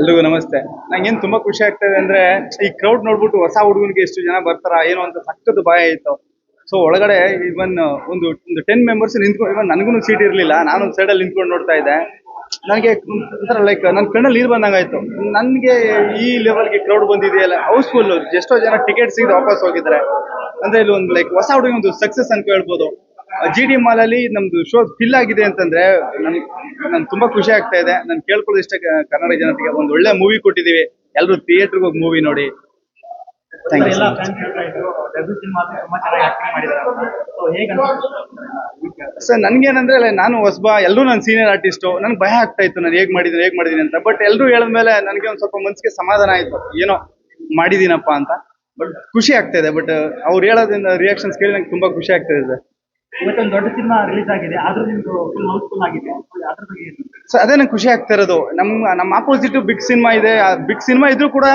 ಎಲ್ರಿಗೂ ನಮಸ್ತೆ. ನಂಗೇನು ತುಂಬಾ ಖುಷಿ ಆಗ್ತದೆ ಅಂದ್ರೆ ಈ ಕ್ರೌಡ್ ನೋಡ್ಬಿಟ್ಟು ಹೊಸ ಹುಡುಗನಿಗೆ ಎಷ್ಟು ಜನ ಬರ್ತಾರ, ಏನು ಅಂತ ಸಕ್ಕತ್ತು ಭಯ ಆಯ್ತು ಸೊ ಒಳಗಡೆ ಇವನ್ ಒಂದು ಒಂದು ಟೆನ್ ಮೆಂಬರ್ಸ್ ನಿಂತ್ಕೊಂಡು ಇವನ್ ನನಗೂ ಸೀಟ್ ಇರ್ಲಿಲ್ಲ ಒಂದು ಸೈಡಲ್ಲಿ ನಿಂತ್ಕೊಂಡು ನೋಡ್ತಾ ಇದ್ದೆ. ನನಗೆ ಒಂಥರ ಲೈಕ್ ನನ್ನ ಕಣ್ಣಲ್ಲಿ ನೀರು ಬಂದಂಗಾಯ್ತು. ನನಗೆ ಈ ಲೆವೆಲ್ಗೆ ಕ್ರೌಡ್ ಬಂದಿದೆಯಲ್ಲ ಹೌಸ್ಫುಲ್ ಎಷ್ಟೋ ಜನ ಟಿಕೆಟ್ ಸಿಗದೆ ವಾಪಸ್ ಹೋಗಿದ್ದಾರೆ. ಅಂದ್ರೆ ಇಲ್ಲಿ ಒಂದು ಲೈಕ್ ಹೊಸ ಹುಡುಗಿ ಒಂದು ಸಕ್ಸಸ್ ಅಂತ ಹೇಳ್ಬೋದು. ಜಿ ಡಿ ಮಾಲ್ ಅಲ್ಲಿ ನಮ್ದು ಶೋ ಫಿಲ್ ಆಗಿದೆ ಅಂತಂದ್ರೆ ನನ್ ನನ್ ತುಂಬಾ ಖುಷಿ ಆಗ್ತಾ ಇದೆ. ನಾನು ಕೇಳ್ಕೊಳ್ಳೋದು ಇಷ್ಟ ಕನ್ನಡ ಜನತೆಗೆ. ಒಂದು ಒಳ್ಳೆ ಮೂವಿ ಕೊಟ್ಟಿದೀವಿ ಎಲ್ಲರೂ ಥಿಯೇಟರ್ಗೆ ಹೋಗಿ ಮೂವಿ ನೋಡಿ. ಸರ್ ನನ್ಗೇನಂದ್ರೆ ಏನಂದ್ರೆ ನಾನು ಹೊಸಬ ಎಲ್ಲರೂ ನನ್ನ ಸೀನಿಯರ್ ಆರ್ಟಿಸ್ಟು ನನ್ಗೆ ಭಯ ಆಗ್ತಾ ಇತ್ತು. ನಾನು ಹೇಗ್ ಮಾಡಿದ್ದೀನಿ ಹೇಗ್ ಮಾಡಿದ್ದೀನಿ ಅಂತ. ಬಟ್ ಎಲ್ಲರೂ ಹೇಳಿದ್ಮೇಲೆ ನನಗೆ ಒಂದು ಸ್ವಲ್ಪ ಮನ್ಸಿಗೆ ಸಮಾಧಾನ ಆಯ್ತು. ಏನೋ ಮಾಡಿದೀನಪ್ಪ ಅಂತ. ಬಟ್ ಖುಷಿ ಆಗ್ತಾ ಇದೆ. ಬಟ್ ಅವ್ರು ಹೇಳೋದ್ರಿಂದ ರಿಯಾಕ್ಷನ್ಸ್ ಕೇಳಿ ನಂಗೆ ತುಂಬಾ ಖುಷಿ ಆಗ್ತಾ ಇದೆ. ಇವತ್ತೊಂದು ದೊಡ್ಡ ಸಿನಿಮಾ ರಿಲೀಸ್ ಆಗಿದೆ. ನಿಮ್ದು ಫುಲ್ ಆಗಿದೆ. ಅದ್ರ ಬಗ್ಗೆ ಏನು ಸೊ ಅದೇ ನಂಗೆ ಖುಷಿ ಆಗ್ತಾ ಇರೋದು. ನಮ್ಮ ನಮ್ಮ ಆಪೋಸಿಟ್ ಬಿಗ್ ಸಿನಿಮಾ ಇದೆ. ಬಿಗ್ ಸಿನಿಮಾ ಇದ್ರೂ ಕೂಡ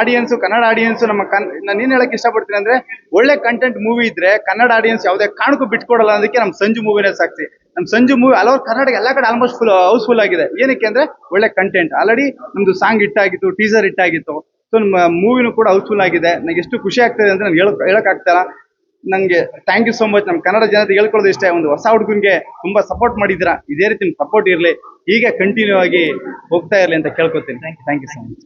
ಆಡಿಯನ್ಸ್ ಕನ್ನಡ ಆಡಿಯನ್ಸ್ ನಮ್ಮ ಕನ್, ನಾನು ಏನು ಹೇಳಕ್ ಇಷ್ಟಪಡ್ತೀನಿ ಅಂದ್ರೆ ಒಳ್ಳೆ ಕಂಟೆಂಟ್ ಮೂವಿ ಇದ್ರೆ ಕನ್ನಡ ಆಡಿಯನ್ಸ್ ಯಾವುದೇ ಕಾರಣಕ್ಕೂ ಬಿಟ್ಕೊಡಲ್ಲ ಅದಕ್ಕೆ ನಮ್ಮ ಸಂಜು ಮೂವಿನೇ ಸಾಕ್ಷಿ ನಮ್ಮ ಸಂಜು ಮೂವಿ ಹಲವಾರು ಕರ್ನಾಟಕ ಎಲ್ಲ ಕಡೆ ಆಲ್ಮೋಸ್ಟ್ ಫುಲ್ ಹೌಸ್ಫುಲ್ ಆಗಿದೆ. ಏನಕ್ಕೆ ಅಂದ್ರೆ ಒಳ್ಳೆ ಕಂಟೆಂಟ್ ಆಲ್ರೆಡಿ ನಮ್ದು ಸಾಂಗ್ ಹಿಟ್ ಆಗಿತ್ತು ಟೀಸರ್ ಹಿಟ್ ಆಗಿತ್ತು. ಸೊ ನಮ್ಮ ಮೂವಿನೂ ಕೂಡ ಹೌಸ್ಫುಲ್ ಆಗಿದೆ. ನನಗೆ ಎಷ್ಟು ಖುಷಿ ಆಗ್ತದೆ ಅಂತ ನಾನು ಹೇಳಕ್ ಹೇಳಕ್ ಆಗ್ತಾರ ನಂಗೆ ಥ್ಯಾಂಕ್ ಯು ಸೋ ಮಚ್ ನಮ್ಮ ಕನ್ನಡ ಜನತೆ ಹೇಳ್ಕೊಳ್ಳೋದು ಇಷ್ಟೇ. ಒಂದು ಹೊಸ ಹುಡುಗನ್ಗೆ ತುಂಬಾ ಸಪೋರ್ಟ್ ಮಾಡಿದ್ದೀರಾ? ಇದೇ ರೀತಿ ಸಪೋರ್ಟ್ ಇರಲಿ. ಹೀಗೆ ಕಂಟಿನ್ಯೂ ಆಗಿ ಹೋಗ್ತಾ ಇರಲಿ ಅಂತ ಕೇಳ್ಕೊತೀನಿ. Thank you so much